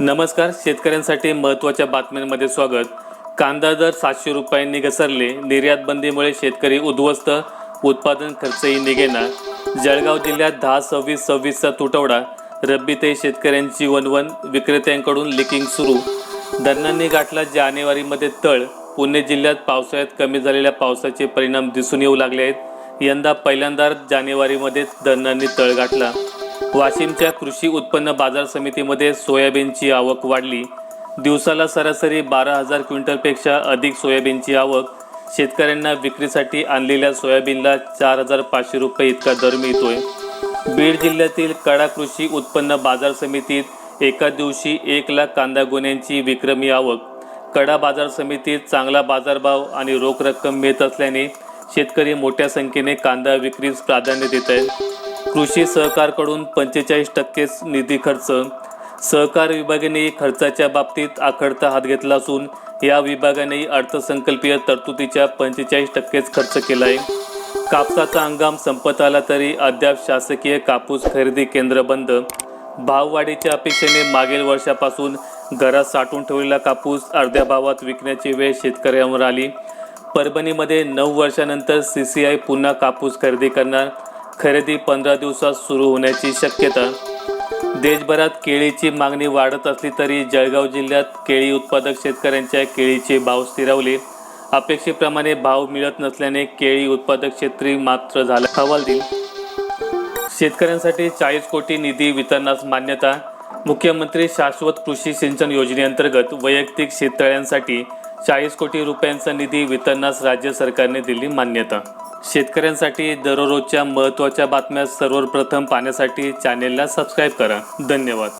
नमस्कार शेतकऱ्यांसाठी महत्त्वाच्या बातम्यांमध्ये स्वागत. कांदा दर सातशे रुपयांनी घसरले. निर्यात बंदीमुळे शेतकरी उद्ध्वस्त. उत्पादन खर्चही निघेना. जळगाव जिल्ह्यात दहा सव्वीस सव्वीसचा तुटवडा. रब्बीतही शेतकऱ्यांची वनवन विक्रेत्यांकडून लिकिंग सुरू. धरणांनी गाठला जानेवारीमध्ये तळ. पुणे जिल्ह्यात पावसाळ्यात कमी झालेल्या पावसाचे परिणाम दिसून येऊ लागले आहेत. यंदा पहिल्यांदा जानेवारीमध्ये धरणांनी तळ गाठला. वाशिमच्या कृषी उत्पन्न बाजार समितीमध्ये सोयाबीनची आवक वाढली. दिवसाला सरासरी बारा हजार क्विंटलपेक्षा अधिक सोयाबीनची आवक शेतकऱ्यांना विक्रीसाठी आणलेल्या सोयाबीनला चार हजार पाचशे रुपये इतका दर मिळतोय. बीड जिल्ह्यातील कडा कृषी उत्पन्न बाजार समितीत एका दिवशी एक लाख कांदा गोण्यांची विक्रमी आवक. कडा बाजार समितीत चांगला बाजारभाव आणि रोख रक्कम मिळत असल्याने शेतकरी मोठ्या संख्येने कांदा विक्रीस प्राधान्य देत आहेत. कृषी सहकारकडून पंचेचाळीस टक्केच निधी खर्च. सहकार विभागाने खर्चाच्या बाबतीत आखडता हात घेतला असून या विभागाने अर्थसंकल्पीय तरतुदीच्या पंचेचाळीस टक्केच खर्च केला आहे कापसाचा हंगाम संपत आला तरी अद्याप शासकीय कापूस खरेदी केंद्र बंद. भाववाढीच्या अपेक्षेने मागील वर्षापासून घरात साठवून ठेवलेला कापूस अर्ध्या भावात विकण्याची वेळ शेतकऱ्यांवर आली. परभणीमध्ये नऊ वर्षानंतर सी सी आय पुन्हा कापूस खरेदी करणार. खरेदी पंधरा दिवसात सुरू होण्याची शक्यता. देशभरात केळीची मागणी वाढत असली तरी जळगाव जिल्ह्यात केळी उत्पादक शेतकऱ्यांच्या केळीचे भाव स्थिरावले. अपेक्षेप्रमाणे भाव मिळत नसल्याने केळी उत्पादक शेतकरी मात्र झाला हवालदिल शेतकऱ्यांसाठी चाळीस कोटी निधी वितरणास मान्यता. मुख्यमंत्री शाश्वत कृषी सिंचन योजनेअंतर्गत वैयक्तिक शेततळ्यांसाठी चाळीस कोटी रुपयांचा निधी वितरणास राज्य सरकारने दिली मान्यता. शेतकऱ्यांसाठी दररोजच्या महत्त्वाच्या बातम्या सर्वप्रथम पाहण्यासाठी चॅनेलला सबस्क्राईब करा. धन्यवाद.